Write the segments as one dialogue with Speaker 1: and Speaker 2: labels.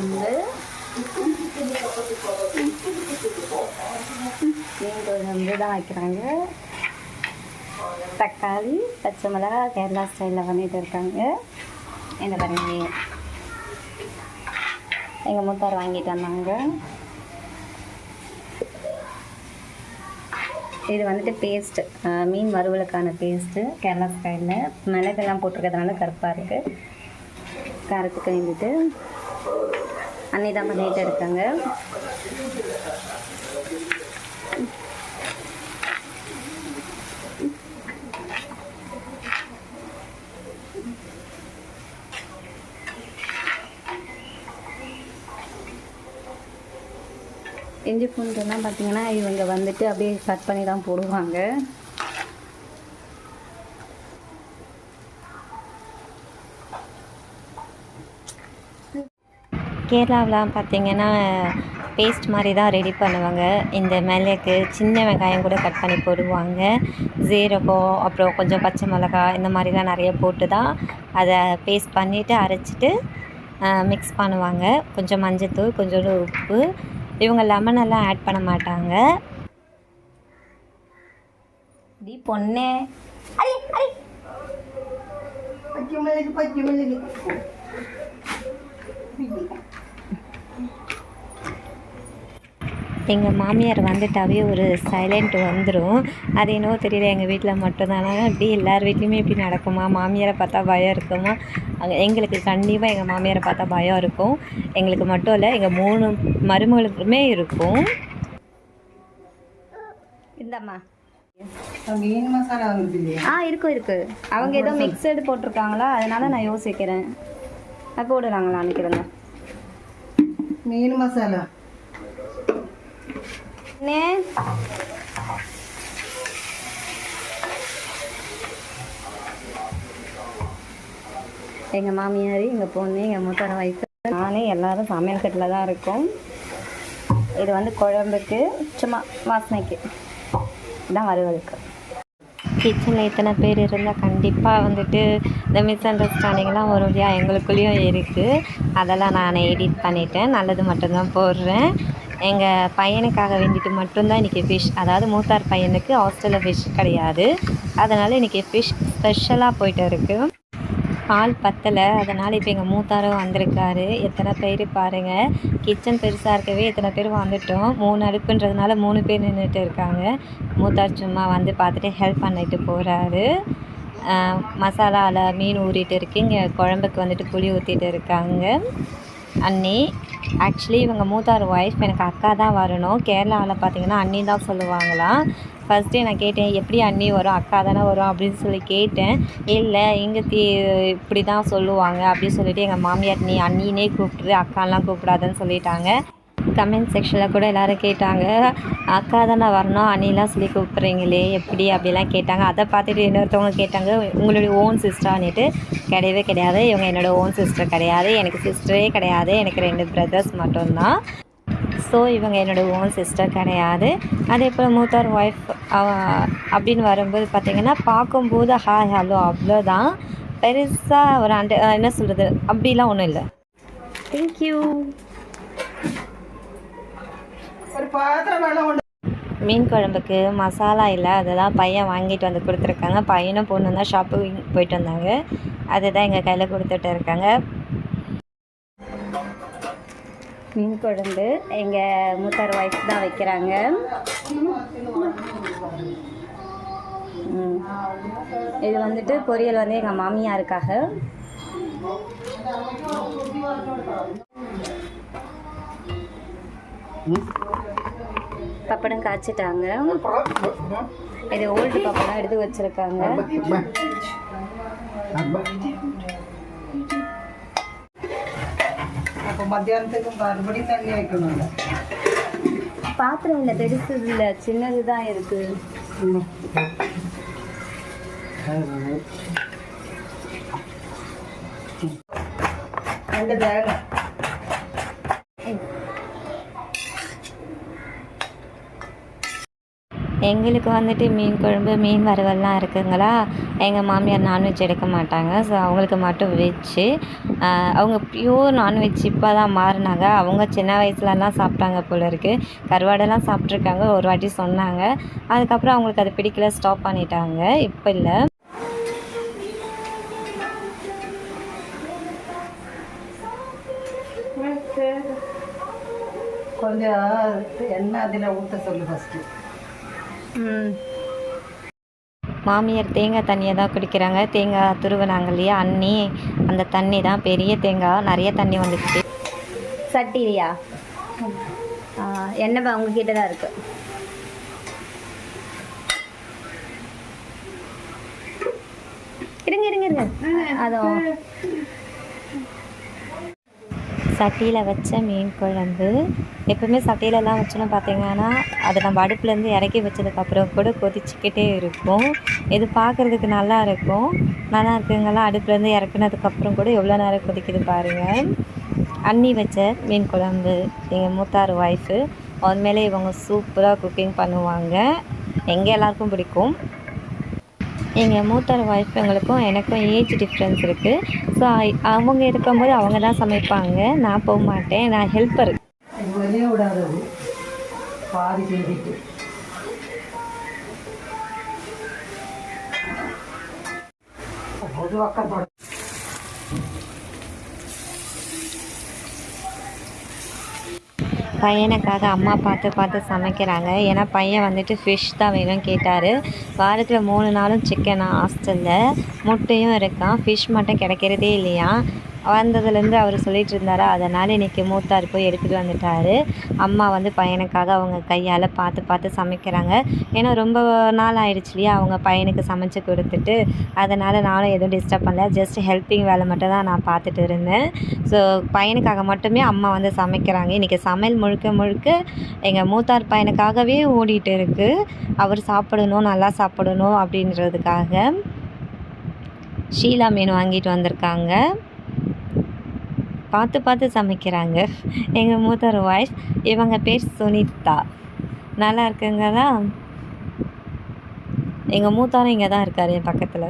Speaker 1: வந்து மீன் குழம்பு தான் வைக்கிறாங்க. தக்காளி பச்சை மிளகா கேரளா ஸ்டைலில் பண்ணிகிட்டு இருக்காங்க. என்ன பாருங்க. எங்கள் மூத்தார் வாங்கிட்டு வந்தாங்க. இது வந்துட்டு பேஸ்ட்டு மீன் வறுவலுக்கான பேஸ்ட்டு கேரளா ஸ்டைலில் மிளகெல்லாம் போட்டிருக்கிறதுனால கருப்பாக இருக்குது காரத்துக்கு வேண்டிட்டு அன்னி தான் பண்ணிட்டு இருக்காங்க. இஞ்சி பூண்டுலாம் பார்த்தீங்கன்னா இவங்க வந்துட்டு அப்படியே கட் பண்ணி தான் போடுவாங்க.
Speaker 2: கேரளாவிலாம் பார்த்திங்கன்னா பேஸ்ட் மாதிரி தான் ரெடி பண்ணுவாங்க. இந்த மிளகு சின்ன வெங்காயம் கூட கட் பண்ணி போடுவாங்க. ஜீரகம் அப்புறம் கொஞ்சம் பச்சை மிளகாய் இந்த மாதிரிலாம் நிறைய போட்டு தான் அதை பேஸ்ட் பண்ணிவிட்டு அரைச்சிட்டு மிக்ஸ் பண்ணுவாங்க. கொஞ்சம் மஞ்சத்தூள் கொஞ்சோண்டு உப்பு. இவங்க லெமன் எல்லாம் ஆட் பண்ண மாட்டாங்க.
Speaker 1: டி பொண்ணு.
Speaker 3: பச்சை மிளகு பச்சை மிளகு.
Speaker 2: எங்கள் மாமியார் வந்துட்டாவே ஒரு சைலண்ட் வந்துடும் அது என்னவோ தெரியல எங்கள் வீட்டில் மட்டும்தானா. ஆனால் இப்படி எல்லார் வீட்லேயுமே இப்படி நடக்குமா? மாமியாரை பார்த்தா பயம் இருக்குமா? அங்கே எங்களுக்கு கண்டிப்பாக எங்கள் மாமியாரை பார்த்தா பயம் இருக்கும். எங்களுக்கு மட்டும் இல்லை எங்கள் மூணு மருமகளுக்குமே இருக்கும்.
Speaker 1: இந்தம்மா. ஆ இருக்கும் இருக்கு. அவங்க ஏதோ மிக்சடு போட்டிருக்காங்களா? அதனால நான் யோசிக்கிறேன். போடுறாங்களா நினைக்கிறேங்க
Speaker 3: மீன்
Speaker 1: மசாலா. எங்கள் மாமியார் எங்கள் பொண்ணு எங்கள் மூத்தர வயசு நானே எல்லாரும் சமையல் கட்டில் தான் இருக்கோம். இது வந்து குழம்புக்கு சும்மா வாசனைக்கு. இதான் வறுவலுக்கு.
Speaker 2: கிச்சனில் இத்தனை பேர் இருந்தால் கண்டிப்பாக வந்துட்டு இந்த மிஸ் அண்டர்ஸ்டாண்டிங்லாம் ஒரு வழியாக எங்களுக்குள்ளேயும் இருக்குது அதெல்லாம் நான் எடிட் பண்ணிட்டேன். நல்லது மட்டும்தான் போடுறேன். எங்கள் பையனுக்காக வேண்டிட்டு மட்டும்தான் இன்றைக்கி ஃபிஷ் அதாவது மூத்தார் பையனுக்கு ஹாஸ்டலில் ஃபிஷ் கிடையாது. அதனால் இன்றைக்கி ஃபிஷ் ஸ்பெஷலாக போயிட்டு இருக்குது பால் பத்தலை. அதனால் இப்போ எங்கள் மூத்தாரும் வந்திருக்காரு. எத்தனை பேர் பாருங்கள் கிச்சன் பெருசாக இருக்கவே எத்தனை பேர் வந்துட்டோம். மூணு அடுப்புன்றதுனால மூணு பேர் நின்றுட்டு இருக்காங்க. மூத்தார் சும்மா வந்து பார்த்துட்டு ஹெல்ப் பண்ணிட்டு போகிறாரு மசாலாவில் மீன் ஊறிட்டு இருக்கு. இங்கே குழம்புக்கு வந்துட்டு புளி ஊற்றிட்டு இருக்காங்க. அண்ணி ஆக்சுவலி இவங்க மூத்தார் ஒய்ஃப் எனக்கு அக்கா தான் வரணும். கேரளாவில் பார்த்தீங்கன்னா அண்ணி தான் சொல்லுவாங்களாம். ஃபஸ்ட்டே நான் கேட்டேன் எப்படி அண்ணி வரும்? அக்கா தானே வரும்? அப்படின்னு சொல்லி கேட்டேன். இல்லை இங்கே தீ இப்படி தான் சொல்லுவாங்க. அப்படின்னு சொல்லிட்டு எங்கள் மாமியார் நீ அண்ணினே கூப்பிட்ரு அக்காலாம் கூப்பிடாதன்னு சொல்லிட்டாங்க. கமெண்ட் செக்ஷனில் கூட எல்லோரும் கேட்டாங்க அக்கா தானே வரணும் அண்ணிலாம் சொல்லி கூப்பிட்றீங்களே எப்படி? அப்படிலாம் கேட்டாங்க. அதை பார்த்துட்டு இன்னொருத்தவங்க கேட்டாங்க உங்களுடைய ஓன் சிஸ்டரான்னுட்டு கிடையவே கிடையாது. இவங்க என்னோடய ஓன் சிஸ்டர் கிடையாது. எனக்கு சிஸ்டரே கிடையாது. எனக்கு ரெண்டு பிரதர்ஸ் மட்டும்தான். ஸோ இவங்க என்னோடய ஓன் சிஸ்டர் கிடையாது. அதே போல் மூத்தார் ஒய்ஃப் அப்படின்னு வரும்போது பார்த்திங்கன்னா பார்க்கும்போது ஹாய் ஹலோ அவ்வளோதான் பெருசாக ஒரு அண்ட என்ன சொல்கிறது அப்படிலாம் ஒன்றும் இல்லை.
Speaker 1: தேங்க்யூ
Speaker 3: பாத்திரம்
Speaker 2: மீன் குழம்புக்கு மசாலா இல்லை அதை பையன் வாங்கிட்டு வந்து கொடுத்துருக்காங்க. பையனும் பொண்ணு தான் ஷாப்புக்கு போயிட்டு வந்தாங்க. அதுதான் எங்கள் கையில் கொடுத்துட்டு இருக்காங்க.
Speaker 1: மீன் குழம்பு எங்கள் மூத்தார் ஒய்ஃப் தான் வைக்கிறாங்க. இது வந்துட்டு பொரியல் வந்து எங்கள் மாமியாருக்காக. Mm-hmm. பப்படம் காய்ச்சிட்டாங்க. இது ஓல்டு பப்படம் எடுத்து வச்சிருக்காங்க. பாத்திரம் இல்லை பெருசு இல்லை சின்னது தான் இருக்குது
Speaker 3: ரெண்டு தேங்காய்
Speaker 2: எங்களுக்கு வந்துட்டு மீன் குழம்பு மீன் வறுவல்லாம் இருக்குங்களா? எங்கள் மாமியார் நான்வெஜ் எடுக்க மாட்டாங்க. ஸோ அவங்களுக்கு மட்டும் வெஜ்ஜு. அவங்க பியூர் நான்வெஜ் இப்போ தான் மாறினாங்க. அவங்க சின்ன வயசுலலாம் சாப்பிட்டாங்க போல இருக்குது கருவாடெல்லாம் சாப்பிட்ருக்காங்க ஒரு வாட்டி சொன்னாங்க. அதுக்கப்புறம் அவங்களுக்கு அது பிடிக்கல ஸ்டாப் பண்ணிட்டாங்க. இப்போ இல்லை.
Speaker 3: கொஞ்சம் எண்ணெய் அதில் ஊற்ற சொல்லு ஃபஸ்ட்டு
Speaker 2: மாமியார் தேங்காய் தண்ணியை தான் குடிக்கிறாங்க. தேங்காய் துருவினாங்க இல்லையா? அண்ணி அந்த தண்ணி தான். பெரிய தேங்காய். நிறைய தண்ணி வந்துச்சு
Speaker 1: சட்டிலியா ஆ, உங்ககிட்ட தான் இருக்கு. இருங்க இருங்க இருங்க. அதுவும்
Speaker 2: சட்டியில் வச்ச மீன் குழம்பு. எப்பவுமே சட்டியிலலாம் வச்சோன்னு பார்த்தீங்கன்னா அதை நம்ம அடுப்புலேருந்து இறக்கி வச்சதுக்கப்புறம் கூட கொதிச்சுக்கிட்டே இருக்கும். இது பார்க்குறதுக்கு நல்லா இருக்கும். நல்லா இருக்குங்கெல்லாம் அடுப்புலேருந்து இறக்குனதுக்கப்புறம் கூட எவ்வளோ நேரம் கொதிக்குது பாருங்கள் அண்ணி வச்ச மீன் குழம்பு எங்கள் மூத்தார் ஒய்ஃபு உண்மையிலே இவங்க சூப்பராக குக்கிங் பண்ணுவாங்க. எங்கள் எல்லாருக்கும் பிடிக்கும். எங்கள் மூத்தார் ஒய்ஃபுங்களுக்கும் எனக்கும் ஏஜ் டிஃப்ரென்ஸ் இருக்குது ஸோ அவங்க இருக்கும்போது அவங்க தான் சமைப்பாங்க. நான் போக மாட்டேன். நான் ஹெல்ப்பர்
Speaker 3: பாதி செஞ்சுட்டு பக்கம் போடு.
Speaker 2: பையனுக்காக அம்மா பார்த்து பார்த்து சமைக்கிறாங்க. ஏன்னா பையன் வந்துட்டு ஃபிஷ் தான் வேணும்னு கேட்டார். வாரத்தில் மூணு நாளும் சிக்கன் ஹாஸ்டலில் முட்டையும் இருக்கான் ஃபிஷ் மட்டும் கிடைக்கிறதே இல்லையா வந்ததுலேருந்து அவர் சொல்லிட்டு இருந்தாரா அதனால் இன்றைக்கி மூத்தார் போய் எடுத்துகிட்டு வந்துட்டார். அம்மா வந்து பையனுக்காக அவங்க கையால் பார்த்து பார்த்து சமைக்கிறாங்க. ஏன்னா ரொம்ப நாள் ஆயிடுச்சு இல்லையா அவங்க பையனுக்கு சமைச்சு கொடுத்துட்டு. அதனால் நானும் எதுவும் டிஸ்டர்ப் பண்ணல. ஜஸ்ட் ஹெல்ப்பிங் வேலை மட்டும் தான் நான் பார்த்துட்டு இருந்தேன். ஸோ பையனுக்காக மட்டுமே அம்மா வந்து சமைக்கிறாங்க. இன்றைக்கி சமையல் முழுக்க முழுக்க எங்கள் மூத்தார் பையனுக்காகவே ஓடிட்டு இருக்குது அவர் சாப்பிடணும் நல்லா சாப்பிடணும் அப்படின்றதுக்காக ஷீலா மீன் வாங்கிட்டு வந்திருக்காங்க. பார்த்து பார்த்து சமைக்கிறாங்க. எங்கள் மூத்தார் வாய்ஸ் இவங்க பேர் சுனிதா. நல்லா இருக்குங்களா எங்கள் மூத்தாரும் இங்கே தான் இருக்கார் என் பக்கத்தில்.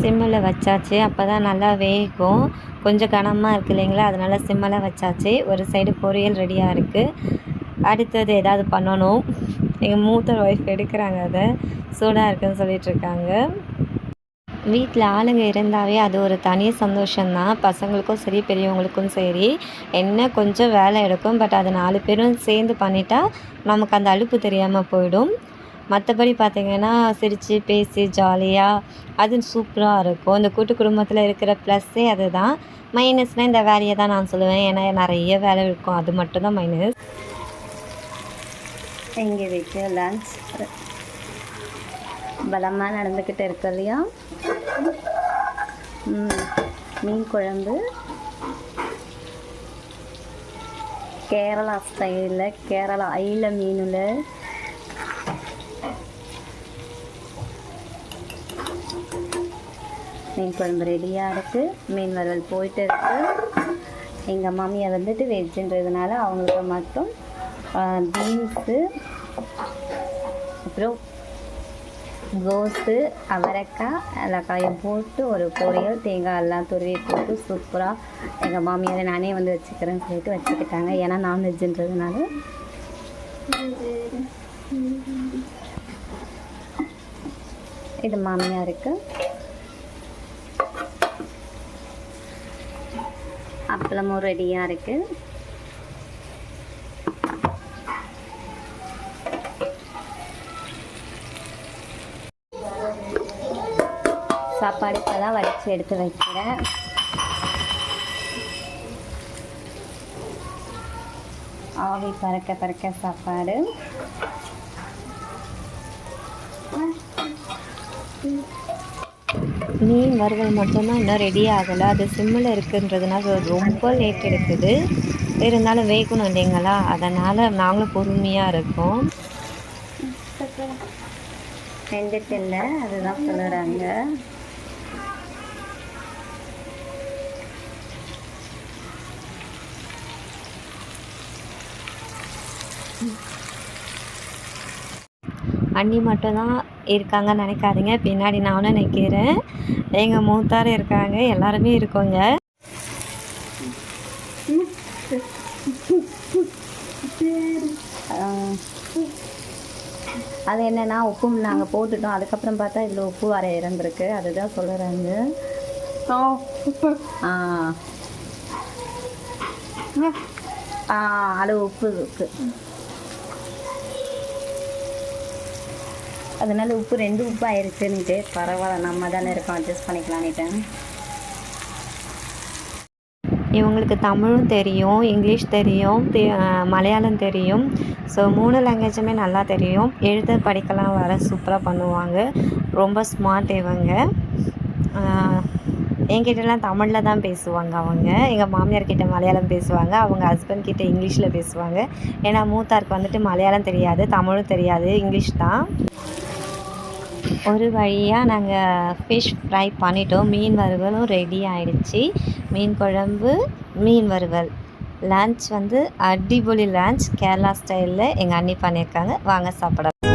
Speaker 2: சிம்மில் வச்சாச்சு. அப்போ தான் நல்லா வேகும். கொஞ்சம் கனமாக இருக்கு இல்லைங்களா? அதனால் சிம்மில் வச்சாச்சு. ஒரு சைடு பொரியல் ரெடியாக இருக்குது அடுத்தது ஏதாவது பண்ணணும். எங்கள் மூத்தார் ஒய்ஃப் எடுக்கிறாங்க அதை. சூடாக இருக்குன்னு சொல்லிகிட்ருக்காங்க வீட்டில் ஆளுங்க இருந்தாவே அது ஒரு தனி சந்தோஷம்தான். பசங்களுக்கும் சரி பெரியவங்களுக்கும் சரி என்ன கொஞ்சம் வேலை எடுக்கும் பட் அது நாலு பேரும் சேர்ந்து பண்ணிட்டா நமக்கு அந்த அலுப்பு தெரியாமல் போயிடும். மற்றபடி பார்த்திங்கன்னா சிரித்து பேசி ஜாலியாக அது சூப்பராக இருக்கும். இந்த கூட்டு குடும்பத்தில் இருக்கிற ப்ளஸ்ஸே அதுதான். மைனஸ்னால் இந்த வேலையை தான் நான் சொல்லுவேன். ஏன்னா நிறைய வேலை இருக்கும். அது மட்டும்தான் மைனஸ்
Speaker 1: எங்கள் வீட்டு லஞ்ச் பலமாக நடந்துக்கிட்டு இருக்கு இல்லையா? மீன் குழம்பு. கேரளா ஸ்டைலில் கேரளா ஐல மீனில். மீன் குழம்பு ரெடியாக இருக்குது மீன் வறுவல் போயிட்டு இருக்கு. எங்கள் மாமியை வந்துட்டு வெஜ்ஜுன்றதுனால அவங்களுக்கு மட்டும் பீன்ஸு அப்புறம் கோஸு அவரைக்காய் எல்லாக்காயும் போட்டு ஒரு பொரியல் தேங்காய் எல்லாம் துருவி போட்டு சூப்பராக எங்கள் மாமியாரை நானே வந்து வச்சுக்கிறேன்னு சொல்லிட்டு வச்சுக்கிட்டாங்க. ஏன்னா நான்வெஜ்ஜுன்றதுனால இது மாமியாருக்கு. அப்பளமும் ரெடியாக இருக்குது சாப்பாடு இப்போ தான் வடித்து எடுத்து வைக்கிறேன். ஆவி பறக்க பறக்க சாப்பாடு.
Speaker 2: மீன் வறுவல் மட்டும்தான் இன்னும் ரெடி ஆகலை. அது சிம்மில் இருக்குன்றதுனால அது ரொம்ப லேட் எடுக்குது. இருந்தாலும் வேகணும் இல்லைங்களா? அதனால் நாங்களும் பொறுமையாக இருக்கோம்.
Speaker 1: வெந்துட்டு இல்லை அதுதான் சொல்லுறாங்க
Speaker 2: அண்ணி மட்டும்தான் இருக்காங்கன்னு நினைக்காதீங்க. பின்னாடி நானும் நிற்கிறேன் எங்கள் மூத்தார் இருக்காங்க. எல்லாருமே இருக்கோங்க.
Speaker 1: அது என்னன்னா உப்பு நாங்கள் போட்டுட்டோம். அதுக்கப்புறம் பார்த்தா இதில் உப்பு வர இறந்துருக்கு. அதுதான் சொல்லுறாங்க. ஆ ஆ. அது உப்பு இருக்கு அதனால உப்பு ரெண்டு உப்பு ஆயிருச்சுன்னுட்டு பரவாயில்ல நம்ம தானே இருக்கோம் அட்ஜஸ்ட் பண்ணிக்கலான்னுட்டு
Speaker 2: இவங்களுக்கு தமிழும் தெரியும் இங்கிலீஷ் தெரியும் மலையாளம் தெரியும். ஸோ மூணு லாங்குவேஜுமே நல்லா தெரியும். எழுத படிக்கலாம் வர சூப்பராக பண்ணுவாங்க. ரொம்ப ஸ்மார்ட் இவங்க. என்கிட்டலாம் தமிழில் தான் பேசுவாங்க அவங்க. எங்கள் மாமியார் கிட்ட மலையாளம் பேசுவாங்க அவங்க ஹஸ்பண்ட் கிட்ட இங்கிலீஷில் பேசுவாங்க. ஏன்னா மூத்தாருக்கு வந்துட்டு மலையாளம் தெரியாது தமிழும் தெரியாது இங்கிலீஷ் தான். ஒரு வழியாக நாங்கள் ஃபிஷ் ஃப்ரை பண்ணிட்டோம். மீன் வறுவலும் ரெடி ஆயிடுச்சு. மீன் குழம்பு மீன் வறுவல். லன்ச் வந்து அடிபொலி லன்ச் கேரளா ஸ்டைலில் எங்கள் அண்ணி பண்ணியிருக்காங்க. வாங்க சாப்பிடலாம்.